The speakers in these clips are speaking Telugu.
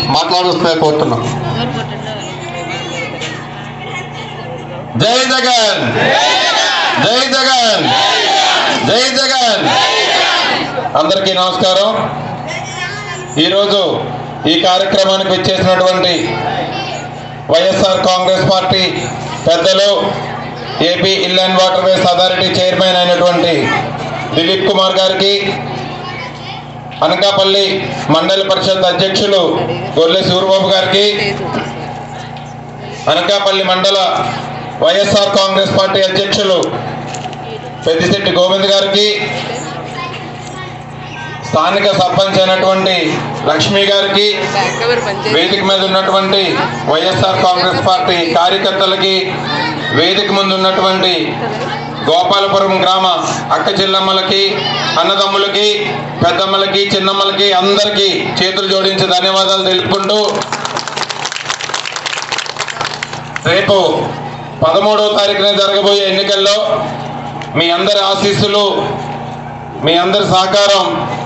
మాట్లాడుస్తే కోరుతున్నాం జై జగన్. జై జగన్. జై జగన్. అందరికీ నమస్కారం. ఈరోజు ఈ కార్యక్రమానికి వచ్చేసినటువంటి వైఎస్ఆర్ కాంగ్రెస్ పార్టీ పెద్దలు AP ill and waterways authority chairman అయినటువంటి దిలీప్ కుమార్ గారికి అనకాపల్లి మండల పరిషత్ అధ్యక్షులు గొర్రె సూర్యబాబు గారికి అనకాపల్లి మండల వైఎస్ఆర్ కాంగ్రెస్ పార్టీ అధ్యక్షులు పెద్దిశెట్టి గోవింద్ గారికి స్థానిక సర్పంచ్ అయినటువంటి లక్ష్మి గారికి వేదిక మీద ఉన్నటువంటి వైఎస్ఆర్ కాంగ్రెస్ పార్టీ కార్యకర్తలకి వేదిక ముందు ఉన్నటువంటి గోపాలపురం గ్రామ అక్క చెల్లమ్మలకి అన్నదమ్ములకి పెద్దమ్మలకి చిన్నమ్మలకి అందరికీ చేతులు జోడించి ధన్యవాదాలు తెలుపుకుంటూ రేపు పదమూడవ తారీఖున జరగబోయే ఎన్నికల్లో మీ అందరి ఆశీస్సులు మీ అందరి సహకారం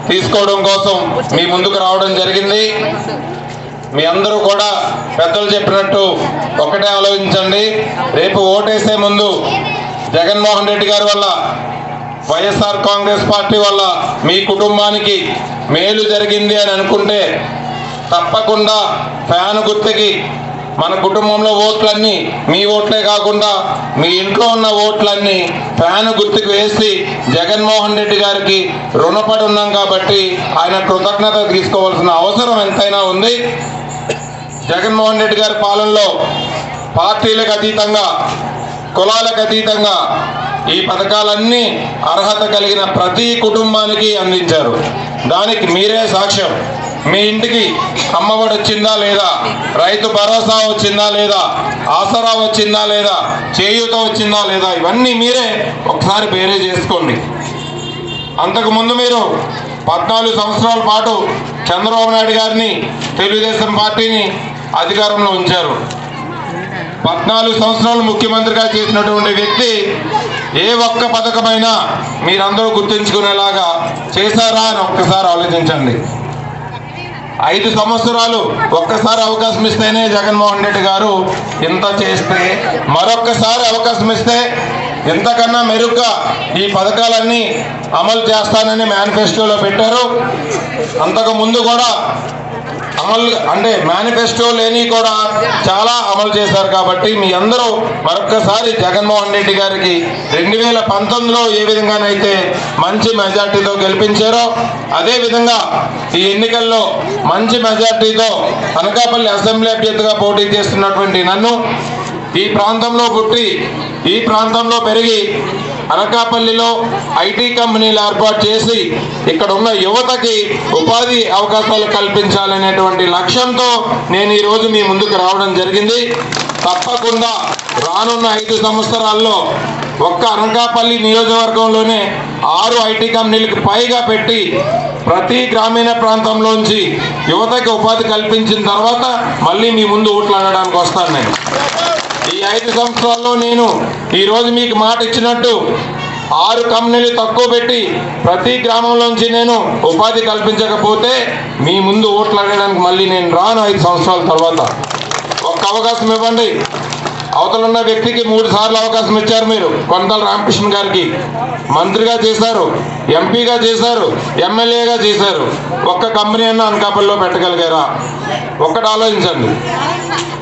తీసుకోవడం కోసం మీ ముందుకు రావడం జరిగింది. మీ అందరూ కూడా పెద్దలు చెప్పినట్టు ఒకటే ఆలోచించండి. రేపు ఓటేసే ముందు జగన్మోహన్ రెడ్డి గారి వల్ల వైఎస్ఆర్ కాంగ్రెస్ పార్టీ వల్ల మీ కుటుంబానికి మేలు జరిగింది అని అనుకుంటే తప్పకుండా ఫ్యాన్ గుర్తుకి మన కుటుంబంలో ఓట్లన్నీ మీ ఓట్లే కాకుండా మీ ఇంట్లో ఉన్న ఓట్లన్నీ ఫ్యాన్ గుర్తుకు వేసి జగన్మోహన్ రెడ్డి గారికి రుణపడి ఉన్నాం కాబట్టి ఆయన కృతజ్ఞత తీసుకోవాల్సిన అవసరం ఎంతైనా ఉంది. జగన్మోహన్ రెడ్డి గారి పాలనలో పార్టీలకు అతీతంగా కులాలకు అతీతంగా ఈ పథకాలన్నీ అర్హత కలిగిన ప్రతి కుటుంబానికి అందించారు. దానికి మీరే సాక్ష్యం. మీ ఇంటికి అమ్మఒడి వచ్చిందా లేదా? రైతు భరోసా వచ్చిందా లేదా? ఆసరా వచ్చిందా లేదా? చేయూత వచ్చిందా లేదా? ఇవన్నీ మీరే ఒకసారి పేరే చేసుకోండి. అంతకుముందు మీరు పద్నాలుగు సంవత్సరాల పాటు చంద్రబాబు నాయుడు గారిని తెలుగుదేశం పార్టీని అధికారంలో ఉంచారు. పద్నాలుగు సంవత్సరాలు ముఖ్యమంత్రిగా చేసినటువంటి వ్యక్తి ఏ ఒక్క పథకమైనా మీరందరూ గుర్తుంచుకునేలాగా చేశారా అని ఒక్కసారి ఆలోచించండి. ఐదు సంవత్సరాలు ఒక్కసారి అవకాశం ఇస్తేనే జగన్మోహన్ రెడ్డి గారు ఇంత చేస్తే మరొక్కసారి అవకాశం ఇస్తే ఇంతకన్నా మెరుగ్గా ఈ పథకాలన్నీ అమలు చేస్తానని మేనిఫెస్టోలో పెట్టారు. అంతకు ముందు కూడా అమలు అంటే మేనిఫెస్టో లేని కూడా చాలా అమలు చేశారు కాబట్టి మీ అందరూ మరొక్కసారి జగన్మోహన్ రెడ్డి గారికి రెండు వేల పంతొమ్మిదిలో ఏ విధంగానైతే మంచి మెజార్టీతో గెలిపించారో అదే విధంగా ఈ ఎన్నికల్లో మంచి మెజార్టీతో అనకాపల్లి అసెంబ్లీ అభ్యర్థిగా పోటీ చేస్తున్నటువంటి నన్ను ఈ ప్రాంతంలో పుట్టి ఈ ప్రాంతంలో పెరిగి అనకాపల్లిలో ఐటీ కంపెనీలు ఏర్పాటు చేసి ఇక్కడ ఉన్న యువతకి ఉపాధి అవకాశాలు కల్పించాలనేటువంటి లక్ష్యంతో నేను ఈరోజు మీ ముందుకు రావడం జరిగింది. తప్పకుండా రానున్న ఐదు సంవత్సరాల్లో ఒక్క అనకాపల్లి నియోజకవర్గంలోనే ఆరు ఐటీ కంపెనీలకు పైగా పెట్టి ప్రతి గ్రామీణ ప్రాంతంలోంచి యువతకి ఉపాధి కల్పించిన తర్వాత మళ్ళీ మీ ముందు ఓట్లు అనడానికి వస్తాను నేను. ఈ ఐదు సంవత్సరాల్లో నేను ఈరోజు మీకు మాట ఇచ్చినట్టు ఆరు కంపెనీలు తక్కువ పెట్టి ప్రతి గ్రామంలోంచి నేను ఉపాధి కల్పించకపోతే మీ ముందు ఓట్లు అడగడానికి మళ్ళీ నేను రాను ఐదు సంవత్సరాల తర్వాత. ఒక్క అవకాశం ఇవ్వండి. అవతలున్న వ్యక్తికి మూడు సార్లు అవకాశం ఇచ్చారు మీరు. కొంతల రామకృష్ణ గారికి. మంత్రిగా చేశారు ఎంపీగా చేశారు ఎమ్మెల్యేగా చేశారు. ఒక్క కంపెనీ అన్న అనకాపల్లిలో పెట్టగలిగారా? ఒక్కటి ఆలోచించండి.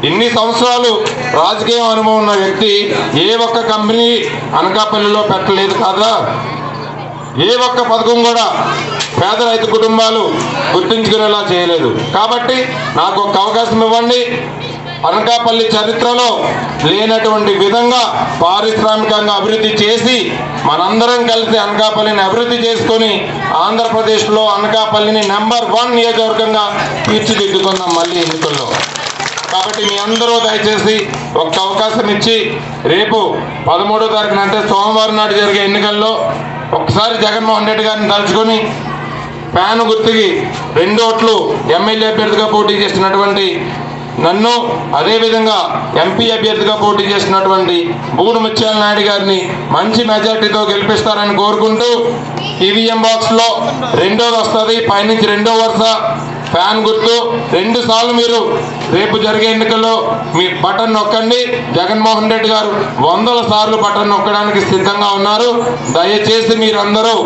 ఇన్ని సంవత్సరాలు రాజకీయం అనుభవం ఉన్న వ్యక్తి ఏ ఒక్క కంపెనీ అనకాపల్లిలో పెట్టలేదు కాదా? ఏ ఒక్క పథకం కూడా పేద రైతు కుటుంబాలు గుర్తించుకునేలా చేయలేదు. కాబట్టి నాకు ఒక అవకాశం ఇవ్వండి. అనకాపల్లి చరిత్రలో లేనటువంటి విధంగా పారిశ్రామికంగా అభివృద్ధి చేసి మనందరం కలిసి అనకాపల్లిని అభివృద్ధి చేసుకొని ఆంధ్రప్రదేశ్లో అనకాపల్లిని నెంబర్ వన్ నియోజకవర్గంగా తీర్చిదిద్దుకుందాం మళ్ళీ ఎన్నికల్లో. కాబట్టి మీ అందరూ దయచేసి ఒక్క అవకాశం ఇచ్చి రేపు పదమూడో తారీఖున అంటే సోమవారం నాడు జరిగే ఎన్నికల్లో ఒకసారి జగన్మోహన్ రెడ్డి గారిని తలుచుకొని ప్యాను గుర్తుకి రెండు ఓట్లు ఎమ్మెల్యే అభ్యర్థిగా పోటీ చేస్తున్నటువంటి నన్ను అదేవిధంగా ఎంపీ అభ్యర్థిగా పోటీ చేసినటువంటి బూడు ముత్యాల నాయుడు గారిని మంచి మెజార్టీతో గెలిపిస్తారని కోరుకుంటూ ఈవీఎం బాక్స్లో రెండోది వస్తుంది పైనుంచి రెండో వరుస. ఫ్యాన్ గుర్తు రెండు సార్లు మీరు రేపు జరిగే ఎన్నికల్లో మీ బటన్ నొక్కండి. జగన్మోహన్ రెడ్డి గారు వందల సార్లు బటన్ నొక్కడానికి సిద్ధంగా ఉన్నారు. దయచేసి మీరందరూ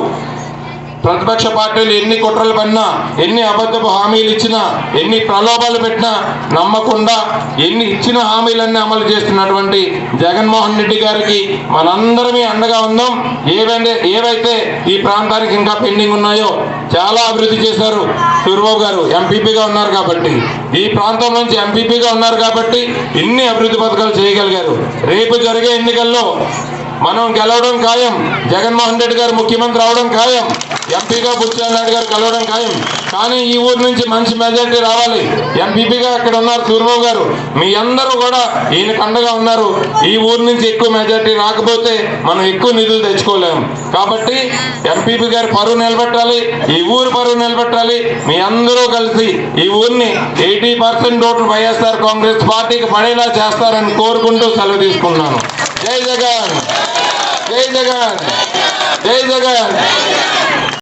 ప్రతిపక్ష పార్టీలు ఎన్ని కుట్రలు పడినా ఎన్ని అబద్ధపు హామీలు ఇచ్చినా ఎన్ని ప్రలోభాలు పెట్టినా నమ్మకుండా ఎన్ని ఇచ్చిన హామీలన్నీ అమలు చేస్తున్నటువంటి జగన్మోహన్ రెడ్డి గారికి మనందరమే అండగా ఉందాం. ఏవైతే ఏవైతే ఈ ప్రాంతానికి ఇంకా పెండింగ్ ఉన్నాయో చాలా అభివృద్ధి చేశారు సూర్యబాబు గారు. ఎంపీపీగా ఉన్నారు కాబట్టి. ఈ ప్రాంతం నుంచి ఎంపీపీగా ఉన్నారు కాబట్టి ఇన్ని అభివృద్ధి పథకాలు చేయగలిగారు. రేపు జరిగే ఎన్నికల్లో మనం గెలవడం ఖాయం. జగన్మోహన్ రెడ్డి గారు ముఖ్యమంత్రి అవడం ఖాయం. ఎంపీగా బుచ్చాల నాయుడు గారు కలవడం ఖాయం. కానీ ఈ ఊరు నుంచి మంచి మెజార్టీ రావాలి. ఎంపీపీగా ఇక్కడ ఉన్నారు సూర్యబాబు గారు. మీ అందరూ కూడా ఈయన కండగా ఉన్నారు. ఈ ఊరు నుంచి ఎక్కువ మెజార్టీ రాకపోతే మనం ఎక్కువ నిధులు తెచ్చుకోలేము కాబట్టి ఎంపీపీ గారి పరువు నిలబెట్టాలి. ఈ ఊరు పరువు నిలబెట్టాలి. మీ అందరూ కలిసి ఈ ఊరిని ఎయిటీ పర్సెంట్ ఓట్లు వైఎస్ఆర్ కాంగ్రెస్ పార్టీకి పడేలా చేస్తారని కోరుకుంటూ సెలవు తీసుకున్నాను జై జగన్! జై జగన్. జై జగన్.